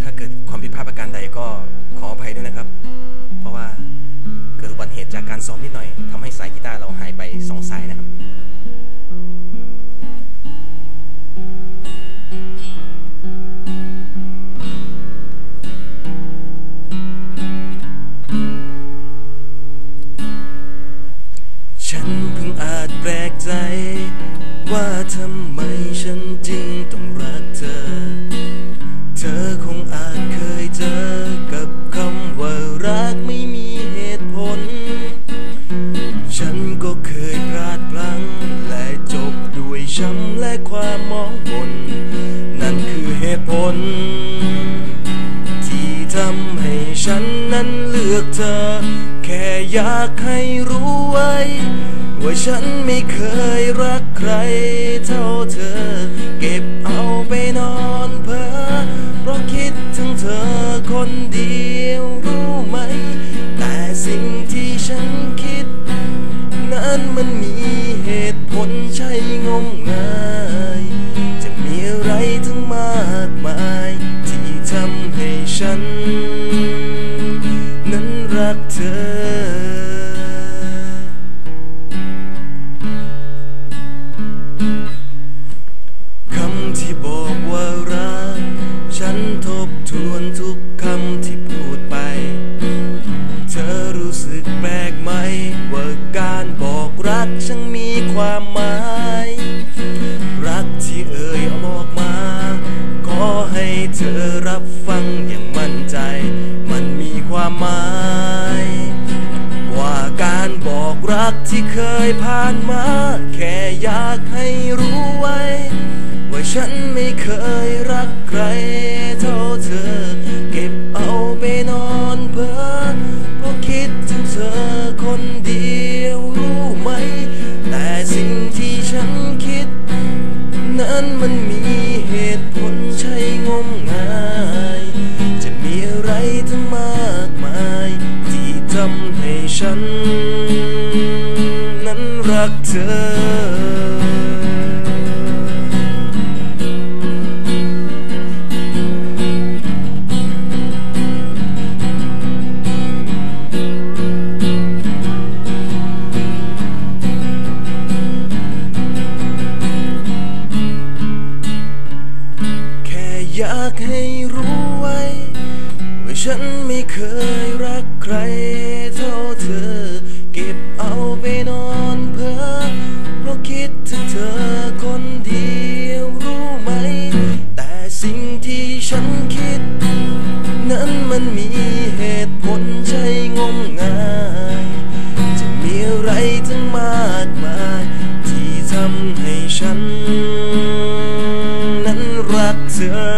ถ้าเกิดความผิดพลาดประการใดก็ขออภัยด้วยนะครับ เพราะว่าเกิดอุบัติเหตุจากการซ้อมนิดหน่อยทำให้สายกีตาร์เราหายไปสองสายนะครับฉันเพิ่งอาจแปลกใจ ว่าทำไมฉันจึงต้องรักเธอ เธอคงอาจเคยเจอกับคำว่ารักไม่มีเหตุผล ฉันก็เคยพลาดพลั้ง และจบด้วยช้ำและความมองมนนั่นคือเหตุผล ที่ทำให้ฉันนั้นเลือกเธอ แค่อยากให้รู้ไว้ ว่าฉันไม่เคยรักใครเท่าเธอ เก็บเอาไปนอน คนเดียวรู้ไหม แต่สิ่งที่ฉันคิด นั้นมันมีเหตุผลใช่งมงาย จะมีอะไรทั้งมากมาย ที่ทำให้ฉัน นั้นรักเธอคำที่บอกว่ารัก ทบทวนทุกคำที่พูดไป เธอรู้สึกแปลกไหม ว่าการบอกรักช่างมีความหมาย รักที่เอ่ยออกมา ขอให้เธอรับฟังอย่างมั่นใจ มันมีความหมายว่าการบอกรักที่เคยผ่านมา แค่อยากให้รู้ไว้ ว่าฉันไม่เคยรักใคร ฉันคิด นั้นมันมีเหตุผลใช่งมงาย จะมีอะไรทั้งมากมาย ที่ทำให้ฉัน นั้นรักเธอ อยากให้รู้ไว้ ว่าฉันไม่เคยรักใครเท่าเธอ เก็บเอาไปนอนเพ้อเพราะคิดถึงเธอคนเดียวรู้ไหม แต่สิ่งที่ฉันคิด นั้นมันมีเหตุผลใช่งมงายจะมีอะไรทั้งมากมาย ที่ทำให้ฉัน นั้นรักเธอ